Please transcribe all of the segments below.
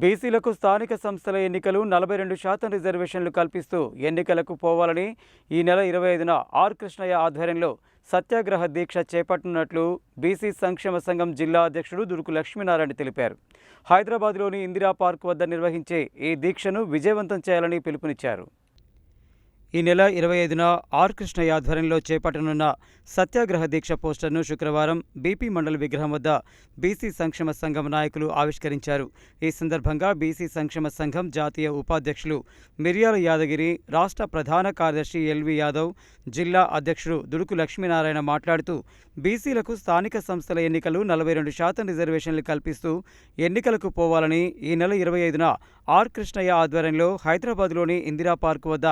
బీసీలకు స్థానిక సంస్థల ఎన్నికలు నలభై రెండు శాతం రిజర్వేషన్లు కల్పిస్తూ ఎన్నికలకు పోవాలని ఈ నెల ఇరవై ఐదున ఆర్ కృష్ణయ్య ఆధ్వర్యంలో సత్యాగ్రహ దీక్ష చేపట్టనున్నట్లు బీసీ సంక్షేమ సంఘం జిల్లా అధ్యక్షుడు దురుకు లక్ష్మీనారాయణ తెలిపారు. హైదరాబాద్లోని ఇందిరా పార్క్ వద్ద నిర్వహించే ఈ దీక్షను విజయవంతం చేయాలని పిలుపునిచ్చారు. ఈ నెల ఇరవై ఐదున ఆర్ కృష్ణయ్య ఆధ్వర్యంలో చేపట్టనున్న సత్యాగ్రహ దీక్ష పోస్టర్ను శుక్రవారం బీపీ మండలి విగ్రహం వద్ద బీసీ సంక్షేమ సంఘం నాయకులు ఆవిష్కరించారు. ఈ సందర్భంగా బీసీ సంక్షేమ సంఘం జాతీయ ఉపాధ్యక్షులు మిర్యాల యాదగిరి రాష్ట్ర ప్రధాన కార్యదర్శి ఎల్వి యాదవ్ జిల్లా అధ్యక్షుడు దుడుకు లక్ష్మీనారాయణ మాట్లాడుతూ బీసీలకు స్థానిక సంస్థల ఎన్నికలు నలభై రెండు శాతం రిజర్వేషన్లు కల్పిస్తూ ఎన్నికలకు పోవాలని ఈ నెల ఇరవై ఐదున ఆర్ కృష్ణయ్య ఆధ్వర్యంలో హైదరాబాద్లోని ఇందిరా పార్క్ వద్ద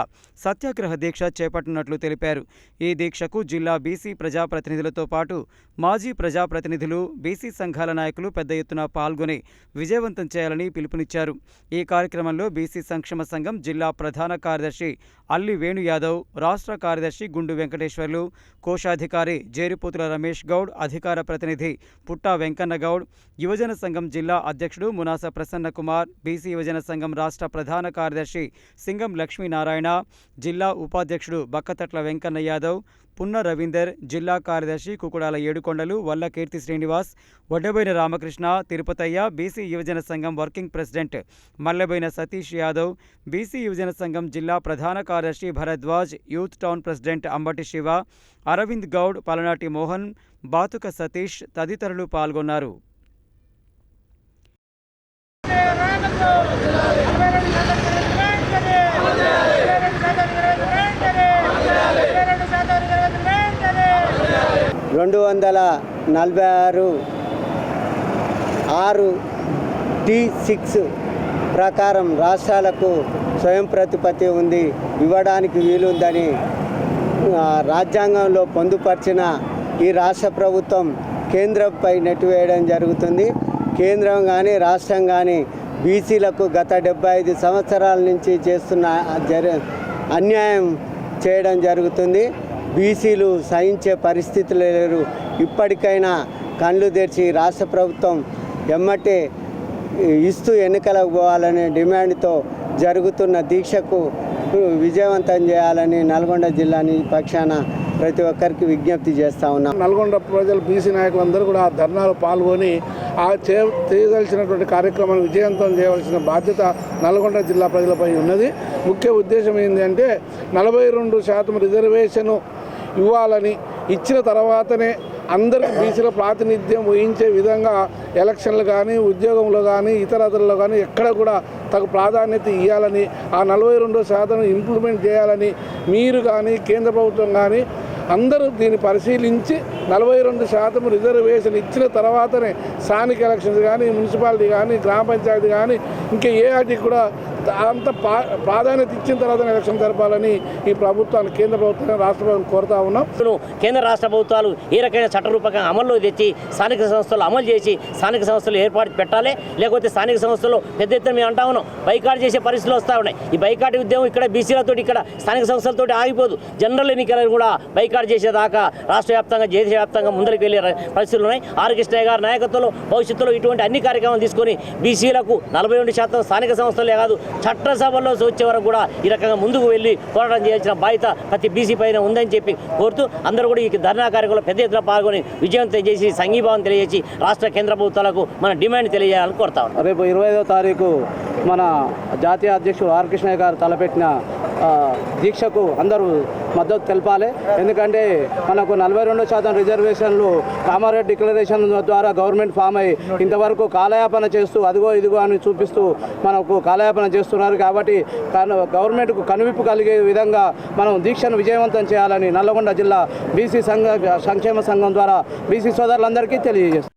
సత్యాగ్రహ దీక్ష చేపట్టనున్నట్లు తెలిపారు. ఈ దీక్షకు జిల్లా బీసీ ప్రజాప్రతినిధులతో పాటు మాజీ ప్రజాప్రతినిధులు బీసీ సంఘాల నాయకులు పెద్ద ఎత్తున పాల్గొని విజయవంతం చేయాలని పిలుపునిచ్చారు. ఈ కార్యక్రమంలో బీసీ సంక్షేమ సంఘం జిల్లా ప్రధాన కార్యదర్శి అల్లి వేణు యాదవ్ రాష్ట్ర కార్యదర్శి గుండు వెంకటేశ్వర్లు కోశాధికారి జేరిపోతుల రమేష్ గౌడ్ అధికార ప్రతినిధి పుట్టా వెంకన్న గౌడ్ యువజన సంఘం జిల్లా అధ్యక్షుడు మునాస ప్రసన్న కుమార్ బీసీ యువజన సంఘం రాష్ట్ర ప్రధాన కార్యదర్శి సింగం లక్ష్మీనారాయణ జిల్లా జిల్లా ఉపాధ్యక్షుడు బక్కతట్ల వెంకన్న యాదవ్ పున్న రవీందర్ జిల్లా కార్యదర్శి కుకుడాల ఏడుకొండలు వల్ల కీర్తి శ్రీనివాస్ వడ్డబోయిన రామకృష్ణ తిరుపతయ్య బీసీ యువజన సంఘం working president Mallaboina Satish Yadav BC యువజన సంఘం జిల్లా ప్రధాన కార్యదర్శి Bharadwaj youth town president Ambati Siva Aravind Goud Palanati Mohan Bathuka Satish తదితరులు పాల్గొన్నారు. రెండు వందల నలభై ఆరు ఆరు టీ సిక్స్ ప్రకారం రాష్ట్రాలకు స్వయం ప్రతిపత్తి ఉంది ఇవ్వడానికి వీలుందని రాజ్యాంగంలో పొందుపరిచిన ఈ రాష్ట్ర ప్రభుత్వం కేంద్రంపై నెట్టివేయడం జరుగుతుంది. కేంద్రం కానీ రాష్ట్రం కానీ బీసీలకు గత డెబ్బై ఐదు సంవత్సరాల నుంచి చేస్తున్న జర అన్యాయం చేయడం జరుగుతుంది. బీసీలు సహించే పరిస్థితులు లేరు. ఇప్పటికైనా కళ్ళు తెరిచి రాష్ట్ర ప్రభుత్వం ఎమ్మటే ఇస్తూ ఎన్నికలకు పోవాలనే డిమాండ్తో జరుగుతున్న దీక్షకు విజయవంతం చేయాలని నల్గొండ జిల్లాని పక్షాన ప్రతి ఒక్కరికి విజ్ఞప్తి చేస్తా ఉన్నాం. నల్గొండ ప్రజలు బీసీ నాయకులందరూ కూడా ఆ ధర్నాలో పాల్గొని ఆ చే చేయదలిచినటువంటి కార్యక్రమాన్ని విజయవంతం చేయవలసిన బాధ్యత నల్గొండ జిల్లా ప్రజలపై ఉన్నది. ముఖ్య ఉద్దేశం ఏంటంటే నలభై రెండు శాతం రిజర్వేషను ఇవ్వాలని ఇచ్చిన తర్వాతనే అందరికీ బీసీల ప్రాతినిధ్యం వహించే విధంగా ఎలక్షన్లు కానీ ఉద్యోగంలో కానీ ఇతరతల్లో కానీ ఎక్కడ కూడా తగు ప్రాధాన్యత ఇవ్వాలని ఆ నలభై రెండు శాతం ఇంప్లిమెంట్ చేయాలని మీరు కానీ కేంద్ర ప్రభుత్వం కానీ అందరూ దీన్ని పరిశీలించి నలభై రెండు శాతం రిజర్వేషన్ ఇచ్చిన తర్వాతనే స్థానిక ఎలక్షన్స్ కానీ మున్సిపాలిటీ కానీ గ్రామ పంచాయతీ కానీ ఇంకా ఏ వాటికి కూడా అంత పా- ప్రాధాన్యత ఇచ్చిన తర్వాత ఎలక్షన్ జరపాలని ఈ ప్రభుత్వాన్ని కేంద్ర ప్రభుత్వం రాష్ట్ర ప్రభుత్వం కోరుతా ఉన్నాం. కేంద్ర రాష్ట్ర ప్రభుత్వాలు ఏ రకమైన చట్టరూపకంగా అమల్లో తెచ్చి స్థానిక సంస్థలు అమలు చేసి స్థానిక సంస్థలు ఏర్పాటు పెట్టాలి. లేకపోతే స్థానిక సంస్థలు పెద్ద ఎత్తున మేము అంటా ఉన్నాం బైకాట్ చేసే పరిస్థితులు వస్తూ ఉన్నాయి. ఈ బైకాట్ ఉద్యమం ఇక్కడ బీసీలతో ఇక్కడ స్థానిక సంస్థలతో ఆగిపోదు. జనరల్ ఎన్నికలను కూడా బైకాట్ చేసేదాకా రాష్ట్ర వ్యాప్తంగా దేశవ్యాప్తంగా ముందరికి వెళ్ళే పరిస్థితులు ఉన్నాయి. ఆర్ కృష్ణయ్య గారి నాయకత్వంలో భవిష్యత్తులో ఇటువంటి అన్ని కార్యక్రమాలు తీసుకొని బీసీలకు నలభై శాతం స్థానిక సంస్థలే కాదు చట్టసభల్లో వచ్చే వరకు కూడా ఈ రకంగా ముందుకు వెళ్ళి పోరాటం చేయాల్సిన బాధ్యత ప్రతి బీసీ పైన ఉందని చెప్పి కోరుతూ అందరూ కూడా ఈ ధర్నా కార్యక్రమంలో పెద్ద ఎత్తున పాల్గొని విజయవంతం చేసి సంఘీభావం తెలియజేసి రాష్ట్ర కేంద్ర ప్రభుత్వాలకు మన డిమాండ్ తెలియజేయాలని కోరుతా ఉన్నాం. రేపు ఇరవై ఐదో తారీఖు మన జాతీయ అధ్యక్షుడు ఆర్ కృష్ణయ్య గారు తలపెట్టిన దీక్షకు అందరూ మద్దతు తెలపాలి. ఎందుకంటే మనకు నలభై రెండు శాతం రిజర్వేషన్లు కామారెడ్డి డిక్లరేషన్ ద్వారా గవర్నమెంట్ ఫామ్ అయ్యి ఇంతవరకు కాలయాపన చేస్తూ అదిగో ఇదిగో అని చూపిస్తూ మనకు కాలయాపన చేస్తున్నారు కాబట్టి కను- గవర్నమెంట్కు కనువిప్పు కలిగే విధంగా మనం దీక్షను విజయవంతం చేయాలని నల్లగొండ జిల్లా బీసీ సంఘ సంక్షేమ సంఘం ద్వారా బీసీ సోదరులందరికీ తెలియజేస్తాం